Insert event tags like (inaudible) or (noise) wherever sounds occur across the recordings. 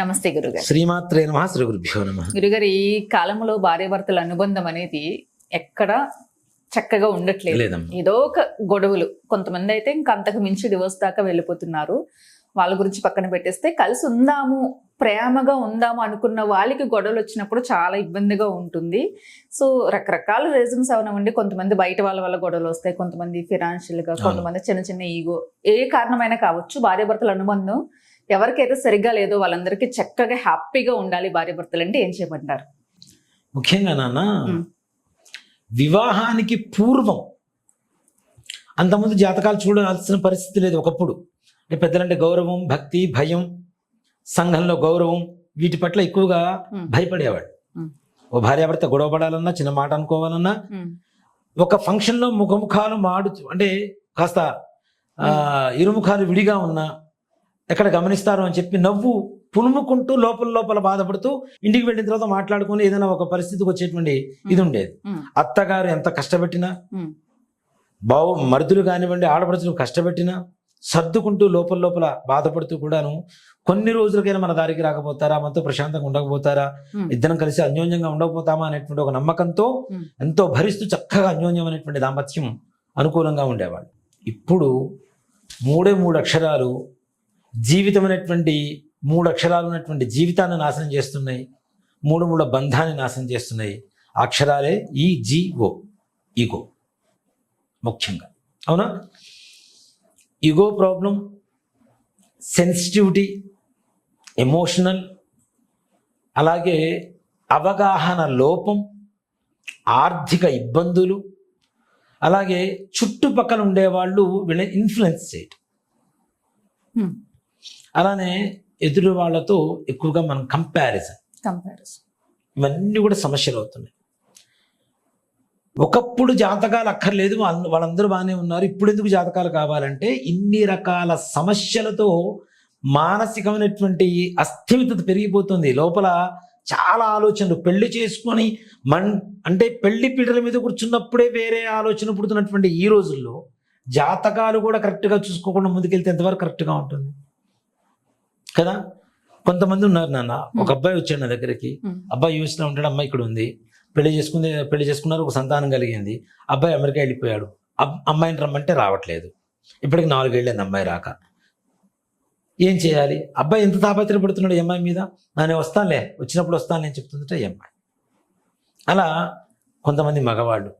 నమస్తే గురుగారు. శ్రీమాత్రే నమ శ్రీ గురుభ్యో నమ. గురుగారు ఈ కాలంలో భార్యాభర్తల అనుబంధం అనేది ఎక్కడ చక్కగా ఉండట్లేదు. ఏదో ఒక గొడవలు. కొంతమంది అయితే ఇంకా అంతకు మించి డివోర్స్ దాకా వెళ్ళిపోతున్నారు. వాళ్ళ గురించి పక్కన పెట్టేస్తే కలిసి ఉందాము ప్రేమగా ఉందాము అనుకున్న వాళ్ళకి గొడవలు వచ్చినప్పుడు చాలా ఇబ్బందిగా ఉంటుంది. సో రకరకాల రీజన్స్ అవనవండి కొంతమంది బయట వాళ్ళ వల్ల గొడవలు వస్తాయి. కొంతమంది ఫినాన్షియల్గా అవును. కొంతమంది చిన్న చిన్న ఈగో ఏ కారణమైనా కావచ్చు. భార్యాభర్తల అనుబంధం ఎవరికైతే సరిగ్గా లేదో వాళ్ళందరికీ చక్కగా హ్యాపీగా ఉండాలి భార్యాభర్తలు అంటే ఏం చేయమంటారు ముఖ్యంగా నాన్న. వివాహానికి పూర్వం అంతకుముందు జాతకాలు చూడాల్సిన పరిస్థితి లేదు ఒకప్పుడు అంటే పెద్దలంటే గౌరవం భక్తి భయం సంఘంలో గౌరవం వీటి పట్ల ఎక్కువగా. భయపడేవాడు. ఓ భార్యాభర్త గొడవపడాలన్నా చిన్న మాట అనుకోవాలన్నా ఒక ఫంక్షన్లో ముఖముఖాలు మాడు అంటే కాస్త ఇరుముఖాలు విడిగా ఉన్నా ఎక్కడ గమనిస్తారు అని చెప్పి నవ్వు పులుముకుంటూ లోపల లోపల బాధపడుతూ ఇంటికి వెళ్ళిన తర్వాత మాట్లాడుకొని ఏదైనా ఒక పరిస్థితికి వచ్చేటువంటి ఇది ఉండేది. అత్తగారు ఎంత కష్టపెట్టినా బావ మరుదులు కానివ్వండి ఆడపడుచులు కష్టపెట్టినా సర్దుకుంటూ లోపల లోపల బాధపడుతూ కూడాను కొన్ని రోజులకైనా మన దారికి రాకపోతారా మనతో ప్రశాంతంగా ఉండకపోతారా. ఇద్దరం కలిసి అన్యోన్యంగా ఉండకపోతామా అనేటువంటి ఒక నమ్మకంతో. ఎంతో భరిస్తూ చక్కగా అన్యోన్యం అనేటువంటి దాంపత్యం అనుకూలంగా ఉండేవాళ్ళు. ఇప్పుడు మూడే మూడు అక్షరాలు జీవితం అనేటువంటి మూడు అక్షరాలు ఉన్నటువంటి జీవితాన్ని నాశనం చేస్తున్నాయి. మూడు మూడు బంధాన్ని నాశనం చేస్తున్నాయి. అక్షరాలే ఈ జీ ఓ ఈగో. ముఖ్యంగా. అవునా? ఈగో ప్రాబ్లం సెన్సిటివిటీ ఎమోషనల్ అలాగే అవగాహన లోపం ఆర్థిక ఇబ్బందులు అలాగే చుట్టుపక్కల ఉండేవాళ్ళు వీళ్ళని ఇన్ఫ్లుయెన్స్ చేయటం. Hmm. అలానే ఎదురు వాళ్ళతో ఎక్కువగా మనం కంపారిజన్ కంపారిజన్ ఇవన్నీ కూడా సమస్యలు అవుతున్నాయి. ఒకప్పుడు జాతకాలు అక్కర్లేదు వాళ్ళ- వాళ్ళందరూ బాగానే ఉన్నారు. ఇప్పుడు ఎందుకు జాతకాలు కావాలంటే ఇన్ని రకాల సమస్యలతో మానసికమైనటువంటి అస్థిమితత పెరిగిపోతుంది. లోపల చాలా ఆలోచనలు. పెళ్ళి చేసుకొని మన్ అంటే పెళ్ళి పీటల మీద కూర్చున్నప్పుడే వేరే ఆలోచన పుడుతున్నటువంటి ఈ రోజుల్లో జాతకాలు కూడా కరెక్ట్గా చూసుకోకుండా ముందుకెళ్తే ఎంతవరకు కరెక్ట్గా ఉంటుంది? కదా? కొంతమంది ఉన్నారు నాన్న. ఒక అబ్బాయి వచ్చాడు నా దగ్గరికి. అబ్బాయి యూఎస్లో ఉంటాడు అమ్మాయి ఇక్కడ ఉంది. పెళ్ళి చేసుకుంది పెళ్ళి చేసుకున్నారు ఒక సంతానం కలిగింది. అబ్బాయి అమెరికా వెళ్ళిపోయాడు. అమ్మాయిని రమ్మంటే రావట్లేదు. ఇప్పటికి నాలుగేళ్ళైంది అమ్మాయి రాక. ఏం చేయాలి? అబ్బాయి ఎంత తాపత్రపడుతున్నాడు ఈ అమ్మాయి మీద? నేను వస్తానులే వచ్చినప్పుడు వస్తాను నేను చెప్తుందట ఈ అమ్మాయి. అలా కొంతమంది మగవాళ్ళు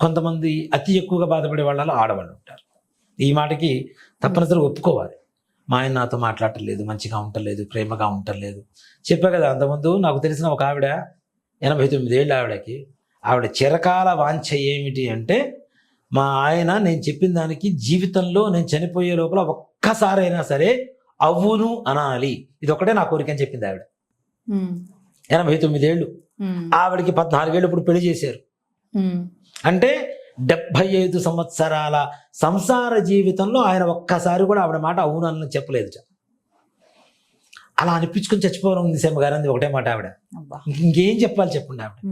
కొంతమంది అతి ఎక్కువగా బాధపడే వాళ్ళలో ఆడవాళ్ళు ఉంటారు. ఈ మాటకి తప్పనిసరిగా ఒప్పుకోవాలి. మా ఆయన నాతో మాట్లాడటలేదు మంచిగా ఉండలేదు ప్రేమగా ఉండలేదు. చెప్పా కదా అంతకుముందు నాకు తెలిసిన ఒక ఆవిడ ఎనభై తొమ్మిది ఏళ్ళు ఆవిడకి ఆవిడ చిరకాల వాంఛ ఏమిటి అంటే మా ఆయన నేను చెప్పిన దానికి జీవితంలో నేను చనిపోయే లోపల ఒక్కసారైనా సరే అవును అనాలి. ఇది ఒకటే నా కోరిక అని చెప్పింది ఆవిడ. ఎనభై తొమ్మిది ఏళ్ళు. ఉమ్, ఆవిడకి పద్నాలుగేళ్ళు ఇప్పుడు పెళ్ళి చేశారు. అంటే డెబ్భై ఐదు సంవత్సరాల సంసార జీవితంలో ఆయన ఒక్కసారి కూడా ఆవిడ మాట అవును అని చెప్పలేదు అలా అనిపించుకుని చచ్చిపోవడం ఉంది సేమ గారు ఒకటే మాట ఆవిడ. ఇంక- చెప్పాలి చెప్పండి ఆవిడ.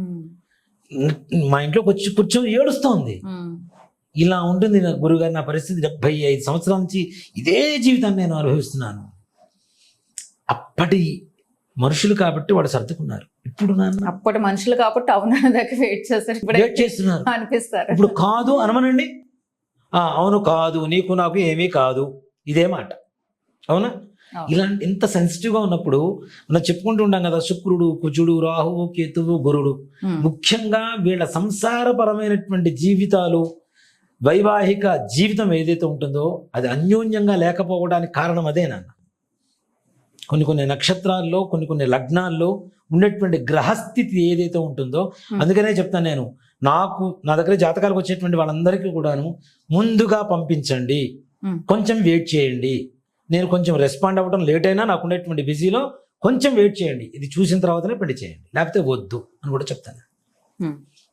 మా ఇంట్లోకి వచ్చి కూర్చొని ఏడుస్తోంది. ఇలా ఉంటుంది నా గురుగారు నా పరిస్థితి డెబ్బై ఐదు సంవత్సరాల నుంచి ఇదే జీవితాన్ని నేను అనుభవిస్తున్నాను. అప్పటి మనుషులు కాబట్టి వాడు సర్దుకున్నారు. ఇప్పుడు నాన్న? అప్పటి మనుషులు కాబట్టి అవునా దాకా వెయిట్ చేస్తారు. వెయిట్ చేస్తున్నారు. అనిపిస్తారు. ఇప్పుడు కాదు అనమనండి? ఆ, అవును కాదు నీకు నాకు ఏమీ కాదు. ఇదే మాట. అవునా. ఇలాంటి ఇంత సెన్సిటివ్గా ఉన్నప్పుడు మనం చెప్పుకుంటూ ఉంటాం కదా శుక్రుడు కుజుడు రాహువు కేతువు గురుడు. ముఖ్యంగా వీళ్ళ సంసారపరమైనటువంటి జీవితాలు వైవాహిక జీవితం ఏదైతే ఉంటుందో అది అన్యోన్యంగా లేకపోవడానికి కారణం అదే నాన్న. కొన్ని కొన్ని నక్షత్రాల్లో కొన్ని కొన్ని లగ్నాల్లో ఉన్నటువంటి గ్రహస్థితి ఏదైతే ఉంటుందో. అందుకనే చెప్తాను నేను. నాకు నా దగ్గర జాతకాలకు వచ్చేటువంటి వాళ్ళందరికీ కూడాను ముందుగా పంపించండి. కొంచెం వెయిట్ చేయండి. నేను కొంచెం రెస్పాండ్ అవ్వడం లేట్ అయినా నాకు ఉండేటువంటి బిజీలో కొంచెం వెయిట్ చేయండి. ఇది చూసిన తర్వాతనే పెళ్ళి చేయండి. లేకపోతే వద్దు అని కూడా చెప్తాను.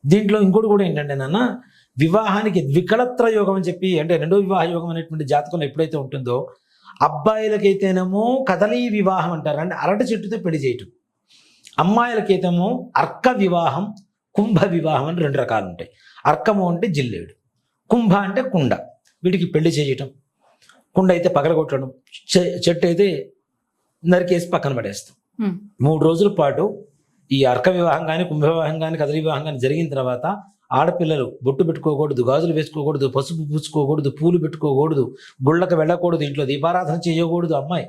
దీంట్లో ఇంకోటి కూడా ఏంటంటే నాన్న వివాహానికి ద్వికళత్ర యోగం అని చెప్పి అంటే రెండో వివాహ యోగం అనేటువంటి జాతకంలో ఎప్పుడైతే ఉంటుందో అబ్బాయిలకైతేనేమో కదలీ వివాహం అంటారు. అంటే అరటి చెట్టుతో పెళ్ళి చేయటం. అమ్మాయిలకైతేమో అర్క వివాహం కుంభ వివాహం అని రెండు రకాలు ఉంటాయి. అర్కము అంటే జిల్లేడు. కుంభ అంటే కుండ. వీటికి పెళ్ళి చేయటం. కుండ అయితే పగలగొట్టడం. చెట్టు అయితే నరికేసి పక్కన పడేస్తాం. మూడు రోజుల పాటు ఈ అర్క వివాహం కానీ కుంభ వివాహం కానీ కదలి వివాహం కానీ జరిగిన తర్వాత ఆడపిల్లలు బొట్టు పెట్టుకోకూడదు గాజులు వేసుకోకూడదు పసుపు పూసుకోకూడదు పూలు పెట్టుకోకూడదు గుళ్ళకి వెళ్ళకూడదు ఇంట్లో దీపారాధన చేయకూడదు అమ్మాయి.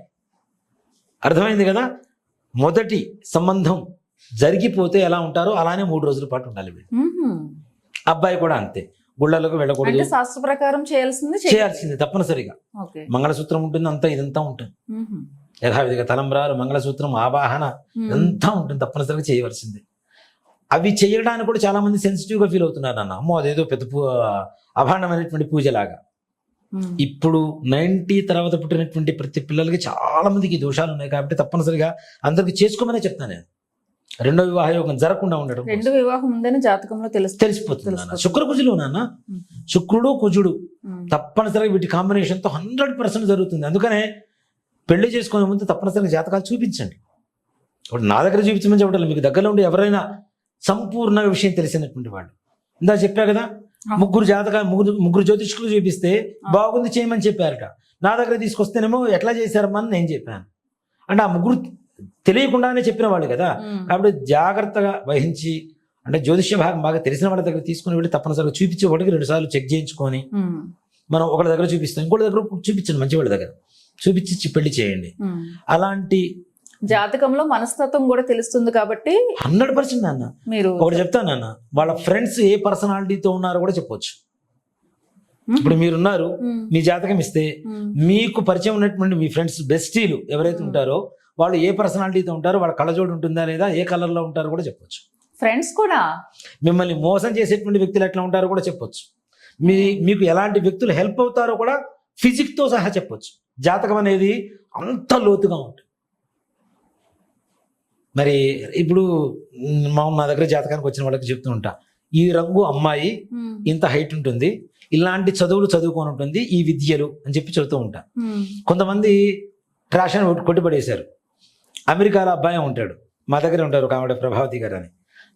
అర్థమైంది కదా? మొదటి సంబంధం జరిగిపోతే ఎలా ఉంటారో అలానే మూడు రోజుల పాటు ఉండాలి వీళ్ళు. అబ్బాయి కూడా అంతే. గుళ్ళలకు వెళ్ళకూడదు. శాస్త్ర ప్రకారం చేయాల్సింది చేయాలి. చేయాల్సింది తప్పనిసరిగా. మంగళసూత్రం ఉంటుంది అంతా ఇదంతా ఉంటుంది. యథావిధిగా తలంబ్రాలు మంగళసూత్రం ఆవాహన. అంతా ఉంటుంది తప్పనిసరిగా చేయవలసిందే. అవి చేయడానికి కూడా చాలా మంది సెన్సిటివ్గా ఫీల్ అవుతున్నారు అన్న అమ్మో అదేదో పెద్ద అభాండమైనటువంటి పూజలాగా. ఇప్పుడు నైన్టీ తర్వాత పుట్టినటువంటి ప్రతి పిల్లలకి చాలా మందికి దోషాలు ఉన్నాయి కాబట్టి తప్పనిసరిగా అందరికి చేసుకోమనే చెప్తాను నేను. రెండో వివాహ యోగం జరగకుండా ఉండడం రెండు వివాహం ఉందని జాతకంలో తెలుస్తుంది తెలిసిపోతుంది నాన్న. శుక్ర కుజులు నాన్న. శుక్రుడు కుజుడు. తప్పనిసరిగా వీటి కాంబినేషన్తో హండ్రెడ్ పర్సెంట్ జరుగుతుంది. అందుకనే పెళ్ళి చేసుకునే ముందు తప్పనిసరిగా జాతకాలు చూపించండి. ఇప్పుడు నా దగ్గర చూపించమని చెప్పడం. మీకు దగ్గరలో ఉండి ఎవరైనా సంపూర్ణ విషయం తెలిసినటువంటి వాళ్ళు ఇందా చెప్పా కదా. ముగ్గురు జాతక ముగ్గురు ముగ్గురు జ్యోతిష్కులు చూపిస్తే బాగుంది చేయమని చెప్పారట నా దగ్గర తీసుకొస్తేనేమో ఎట్లా చేశారమ్మా అని నేను చెప్పాను అంటే ఆ ముగ్గురు తెలియకుండానే చెప్పిన వాళ్ళు కదా. కాబట్టి జాగ్రత్తగా వహించి అంటే జ్యోతిష్య భాగం బాగా తెలిసిన వాళ్ళ దగ్గర తీసుకుని వెళ్ళి తప్పనిసరిగా చూపించి ఒకటికి రెండు సార్లు చెక్ చేయించుకొని. మనం ఒకళ్ళ దగ్గర చూపిస్తాం ఇంకోటి దగ్గర చూపించండి మంచి వాళ్ళ దగ్గర చూపించి పెళ్ళి చేయండి. అలాంటి జాతకంలో మనస్తత్వం కూడా తెలుస్తుంది కాబట్టి హండ్రెడ్ పర్సెంట్ అన్న మీరు ఒకటి చెప్తాను అన్న వాళ్ళ ఫ్రెండ్స్ ఏ పర్సనాలిటీతో ఉన్నారో కూడా చెప్పొచ్చు. ఇప్పుడు మీరున్నారు. మీ జాతకం ఇస్తే. మీకు పరిచయం ఉన్నటువంటి మీ ఫ్రెండ్స్ బెస్టీలు ఎవరైతే ఉంటారో వాళ్ళు ఏ పర్సనాలిటీతో ఉంటారో వాళ్ళ కళ్ళజోడు ఉంటుందా లేదా ఏ కలర్లో ఉంటారో కూడా చెప్పొచ్చు. ఫ్రెండ్స్ కూడా? మిమ్మల్ని మోసం చేసేటువంటి వ్యక్తులు ఎట్లా ఉంటారో కూడా చెప్పొచ్చు. మీ మీకు ఎలాంటి వ్యక్తులు హెల్ప్ అవుతారో కూడా ఫిజిక్తో సహా చెప్పొచ్చు. జాతకం అనేది అంత లోతుగా ఉంటుంది. మరి ఇప్పుడు మ్, మా నా దగ్గర జాతకానికి వచ్చిన వాళ్ళకి చెప్తూ ఉంటా ఈ రంగు అమ్మాయి. ఇంత హైట్ ఉంటుంది ఇలాంటి చదువులు చదువుకొని ఉంటుంది ఈ విద్యలు అని చెప్పి చెబుతూ ఉంటా. కొంతమంది ట్రాష్ అని కొట్టి- కొట్టిపడేశారు అమెరికాలో అబ్బాయి ఉంటాడు మా దగ్గర ఉంటారు ఒక ఆవిడ ప్రభావతి గారు అని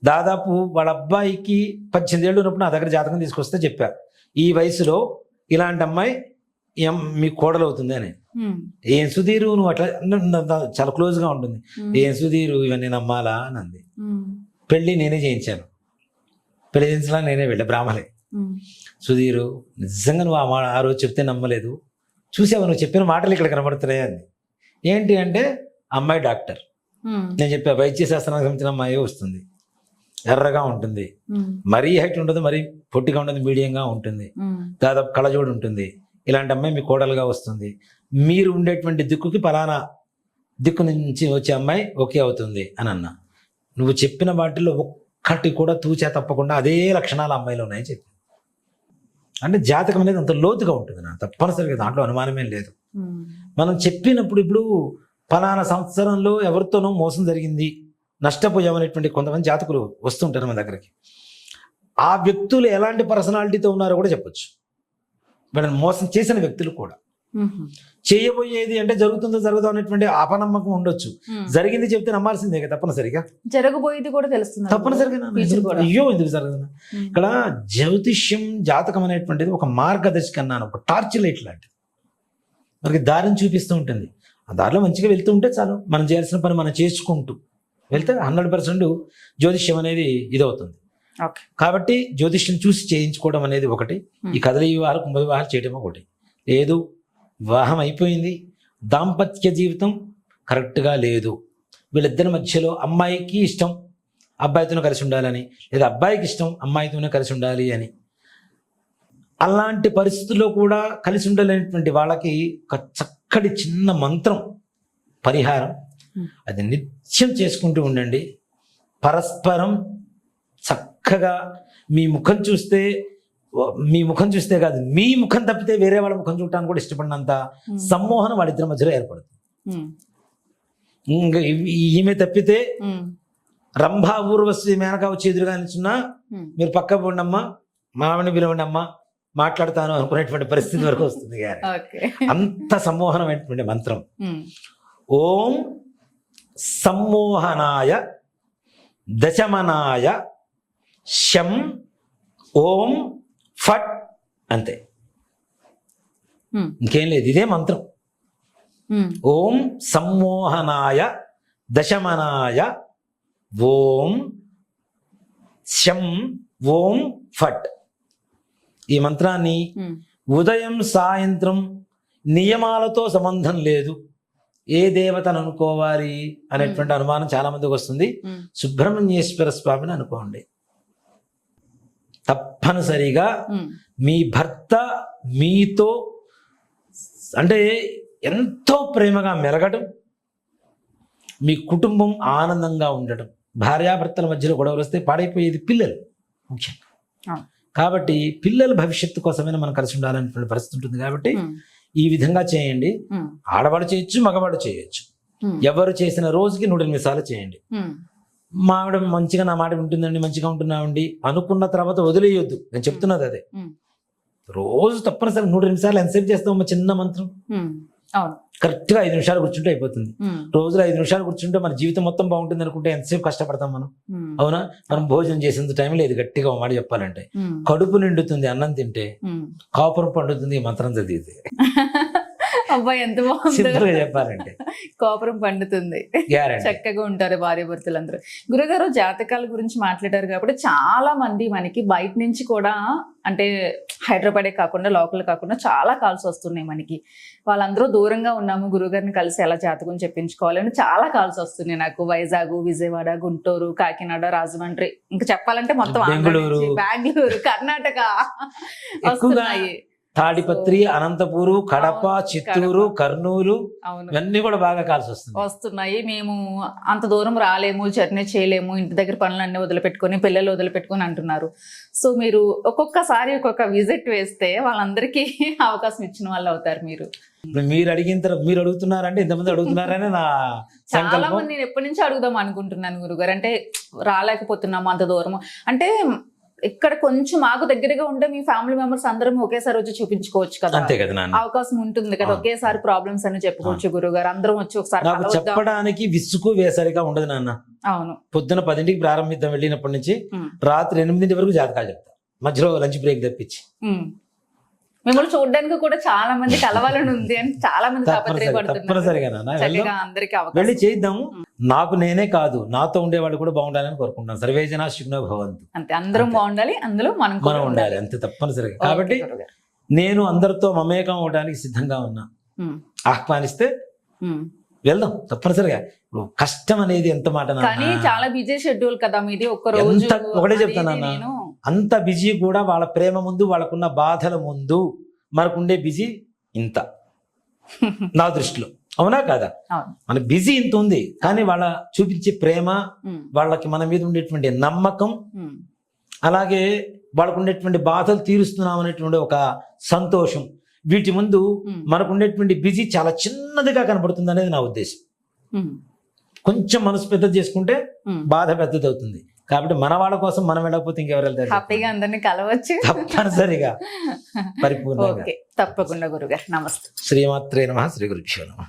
దాదాపు వాళ్ళ అబ్బాయికి పద్దెనిమిది ఏళ్ళు ఉన్నప్పుడు నా దగ్గర జాతకం తీసుకొస్తే చెప్పా ఈ వయసులో ఇలాంటి అమ్మాయి మీ కోడలు అవుతుంది అని. ఏం సుధీరు నువ్వు అట్లా చాలా క్లోజ్గా ఉంటుంది. ఉమ్. ఏం సుధీరు ఇవన్నీ నమ్మాలా అని అంది. పెళ్ళి నేనే చేయించాను. పెళ్ళి చేయించలా నేనే వెళ్ళా బ్రాహ్మలే. సుధీరు నిజంగా నువ్వు ఆ మా- ఆ రోజు చెప్తే నమ్మలేదు. చూసావు నువ్వు చెప్పిన మాటలు ఇక్కడ కనబడుతున్నాయి అంది. ఏంటి అంటే అమ్మాయి డాక్టర్. నేను చెప్పా వైద్య శాస్త్రానికి సంబంధించిన అమ్మాయి వస్తుంది. ఎర్రగా ఉంటుంది. మరీ హైట్ ఉండదు మరీ పొట్టిగా ఉండదు మీడియంగా ఉంటుంది. దాదాపు కళ్ళజోడు ఉంటుంది. ఇలాంటి అమ్మాయి మీ కోడలుగా వస్తుంది. మీరు ఉండేటువంటి దిక్కుకి పలానా దిక్కు నుంచి వచ్చే అమ్మాయి ఓకే అవుతుంది అని అన్నా. నువ్వు చెప్పిన వాటిలో ఒక్కటి కూడా తూచా తప్పకుండా అదే లక్షణాలు అమ్మాయిలో ఉన్నాయని చెప్పి. అంటే జాతకం అనేది అంత లోతుగా ఉంటుంది నా తప్పనిసరిగా దాంట్లో అనుమానమే లేదు. మనం చెప్పినప్పుడు ఇప్పుడు ఫలానా సంవత్సరంలో ఎవరితోనో మోసం జరిగింది నష్టపోయామనేటువంటి కొంతమంది జాతకులు వస్తుంటారు మన దగ్గరికి. ఆ వ్యక్తులు ఎలాంటి పర్సనాలిటీతో ఉన్నారో కూడా చెప్పొచ్చు. వీళ్ళని మోసం చేసిన వ్యక్తులు కూడా. చేయబోయేది అంటే జరుగుతుందో జరుగుతుందో అనేటువంటి అపనమ్మకం ఉండొచ్చు. జరిగింది చెప్తే నమ్మాల్సిందే కదా తప్పనిసరిగా. జరగబోయేది కూడా తెలుస్తుంది. తప్పనిసరిగా. అయ్యో ఎందుకు జరగదు. ఇక్కడ జ్యోతిష్యం జాతకం అనేటువంటిది ఒక మార్గదర్శి అన్నాను ఒక టార్చ్ లైట్ లాంటిది. మనకి దారిని చూపిస్తూ ఉంటుంది. ఆ దారిలో మంచిగా వెళ్తూ ఉంటే చాలు. మనం చేయాల్సిన పని మనం చేసుకుంటూ వెళ్తే హండ్రెడ్ పర్సెంట్ జ్యోతిష్యం అనేది ఇదవుతుంది. కాబట్టి జ్యోతిష్యం చూసి చేయించుకోవడం అనేది ఒకటి. ఈ కదలి వివాహాలు కుంభ వివాహాలు చేయడం ఒకటి. లేదు వివాహం అయిపోయింది. దాంపత్య జీవితం కరెక్ట్గా లేదు. వీళ్ళిద్దరి మధ్యలో అమ్మాయికి ఇష్టం అబ్బాయితోనే కలిసి ఉండాలని లేదా అబ్బాయికి ఇష్టం అమ్మాయితోనే కలిసి ఉండాలి అని. అలాంటి పరిస్థితుల్లో కూడా కలిసి ఉండలేనటువంటి వాళ్ళకి ఒక చక్కటి చిన్న మంత్రం పరిహారం. అది నిత్యం చేసుకుంటూ ఉండండి. పరస్పరం చక్కగా మీ ముఖం చూస్తే మీ ముఖం చూస్తే కాదు మీ ముఖం తప్పితే వేరే వాళ్ళ ముఖం చూడటానికి కూడా ఇష్టపడినంత ఉమ్. సమ్మోహనం వాళ్ళిద్దరి మధ్యలో ఏర్పడుతుంది ఉమ్. ఇంకా ఈమె తప్పితే ఉమ్. రంభా ఊర్వశి మేనక వచ్చి ఎదురుగా నిల్చున్నా. మీరు పక్క పోండమ్మా మామని పిలవండి అమ్మా మాట్లాడతాను అనుకునేటువంటి పరిస్థితి వరకు వస్తుంది ఓకే అంత సమ్మోహనమైనటువంటి మంత్రం. ఓం సమ్మోహనాయ దశమనాయ శం ఓం ఫట్ అంతే. ఇంకేం లేదు ఇదే మంత్రం. ఓం సమ్మోహనాయ దశమనాయ ఓం శం ఓం ఫట్. ఈ మంత్రాన్ని ఉదయం సాయంత్రం నియమాలతో సంబంధం లేదు. ఏ దేవతను అనుకోవాలి అనేటువంటి అనుమానం చాలా మందికి వస్తుంది సుబ్రహ్మణ్యేశ్వర స్వామిని అనుకోండి. తప్పనిసరిగా మీ భర్త మీతో అంటే ఎంతో ప్రేమగా మెలగడం మీ కుటుంబం ఆనందంగా ఉండటం భార్యాభర్తల మధ్యలో గొడవలు వస్తే పాడైపోయేది పిల్లలు ముఖ్యంగా. కాబట్టి పిల్లల భవిష్యత్తు కోసమైనా మనం కలిసి ఉండాలనేటువంటి పరిస్థితి ఉంటుంది కాబట్టి ఈ విధంగా చేయండి. ఆడవాడు చేయొచ్చు మగవాడు చేయొచ్చు. ఎవరు చేసిన రోజుకి నూట ఎనిమిది సార్లు చేయండి. మా ఆవిడ మంచిగా నా మాట వింటుందండి మంచిగా ఉంటున్నామండి అనుకున్న తర్వాత వదిలేయొద్దు. నేను చెప్తున్నది అదే. రోజు తప్పనిసరి నూట నిమిషాలు ఎంతసేపు చేస్తాం చిన్న మంత్రం? ఉమ్, అవును. కరెక్ట్గా ఐదు నిమిషాలు కూర్చుంటే అయిపోతుంది. రోజులో ఐదు నిమిషాలు కూర్చుంటే మన జీవితం మొత్తం బాగుంటుంది అనుకుంటే ఎంతసేపు కష్టపడతాం మనం? అవునా? మనం భోజనం చేసేంత టైం లేదు గట్టిగా మాట చెప్పాలంటే. కడుపు నిండుతుంది అన్నం తింటే. కాపురం పండుతుంది ఈ మంత్రం చదివితే. (laughs) అబ్బాయి ఎంత బాగుందో. చెప్పాలంటే. కోపరం పండుతుంది. చక్కగా ఉంటారు భార్య భర్తలందరూ గురుగారు జాతకాల గురించి మాట్లాడారు కాబట్టి చాలా మంది మనకి బయట నుంచి కూడా అంటే హైదరాబాదే కాకుండా లోకల్ కాకుండా చాలా కాల్స్ వస్తున్నాయి మనకి. వాళ్ళందరూ దూరంగా ఉన్నాము గురుగారిని కలిసి ఎలా జాతకం చెప్పించుకోవాలని చాలా కాల్స్ వస్తున్నాయి నాకు. వైజాగ్ విజయవాడ గుంటూరు కాకినాడ రాజమండ్రి. ఇంకా చెప్పాలంటే మొత్తం బెంగళూరు. కర్ణాటక వస్తున్నాయి. తాడిపత్రి అనంతపూరు కడప చిత్తూరు. కర్నూలు ఇవన్నీ కూడా బాగా కాల్సి వస్తుంది వస్తున్నాయి. మేము అంత దూరం రాలేము జర్నీ చేయలేము ఇంటి దగ్గర పనులన్నీ వదిలిపెట్టుకొని పిల్లలు వదిలిపెట్టుకొని అంటున్నారు. సో మీరు ఒక్కొక్కసారి ఒక్కొక్క విజిట్ వేస్తే వాళ్ళందరికీ (laughs) అవకాశం ఇచ్చిన వాళ్ళు అవుతారు మీరు. మీరు అడిగిన తర్వాత మీరు అడుగుతున్నారంటే ఇంతమంది అడుగుతున్నారని నా (laughs) చాలా మంది నేను ఎప్పటి నుంచి అడుగుదాం అనుకుంటున్నాను గురుగారు. అంటే రాలేకపోతున్నాము అంత దూరం అంటే ఇక్కడ కొంచెం మాకు దగ్గరగా ఉంటే మీ ఫ్యామిలీ మెంబర్స్ అందరం ఒకేసారి వచ్చి చూపించుకోవచ్చు కదా. అంతే కదా అవకాశం ఉంటుంది కదా. ఒకేసారి ప్రాబ్లమ్స్ అని చెప్పుకోవచ్చు గురుగారు. అందరం వచ్చి ఒకసారి. చెప్పడానికి విసుగు వేసరిగా ఉండదు నాన్న. అవును. పొద్దున పదింటికి ప్రారంభిద్దాం వెళ్ళినప్పటి నుంచి. రాత్రి ఎనిమిదింటి వరకు జాతకాలు చెప్తా. మధ్యలో లంచ్ బ్రేక్ తప్పించి. మిమ్మల్ని చూడడానికి కూడా చాలా మంది కలవాలని ఉంది అని చాలా మంది తాపత్రయపడుతున్నారు. తప్పనిసరిగా వెళ్ళి చేద్దాము. నాకు నేనే కాదు నాతో ఉండే వాళ్ళు కూడా బాగుండాలని కోరుకుంటున్నాను. సర్వేజన శుగ్న భవంతు. అంతే అందరం. బాగుండాలి అందులో మనం మనం ఉండాలి. అంతే తప్పనిసరిగా. కాబట్టి. నేను అందరితో మమేకం అవడానికి సిద్ధంగా ఉన్నా. ఆహ్వానిస్తే. వెళ్దాం తప్పనిసరిగా. ఇప్పుడు కష్టం అనేది ఎంత మాట చాలా బిజీ షెడ్యూల్ కదా మీది ఒక్క రోజు ఒకటే చెప్తాను అంత బిజీ కూడా వాళ్ళ ప్రేమ ముందు వాళ్ళకున్న బాధల ముందు మనకుండే బిజీ ఇంత. (laughs) నా దృష్టిలో. అవునా కాదా? మన బిజీ ఇంత ఉంది కానీ వాళ్ళ చూపించే ప్రేమ వాళ్ళకి మన మీద ఉండేటువంటి నమ్మకం అలాగే వాళ్ళకు ఉండేటువంటి బాధలు తీరుస్తున్నాం అనేటువంటి ఒక సంతోషం. వీటి ముందు మనకు ఉండేటువంటి బిజీ చాలా చిన్నదిగా కనబడుతుంది అనేది నా ఉద్దేశం. కొంచెం మనసు పెద్దది చేసుకుంటే. బాధ పెద్దది అవుతుంది కాబట్టి మన వాళ్ళ కోసం మనం వెళ్ళకపోతే ఇంకెవరు వెళ్తారు హ్యాపీగా అందరినీ కలవచ్చు. తప్పనిసరిగా. (laughs) పరిపూర్ణంగా. ఓకే తప్పకుండా గురుగారు. నమస్తే. శ్రీమాత్రే నమ శ్రీ గురుభ్యో నమ.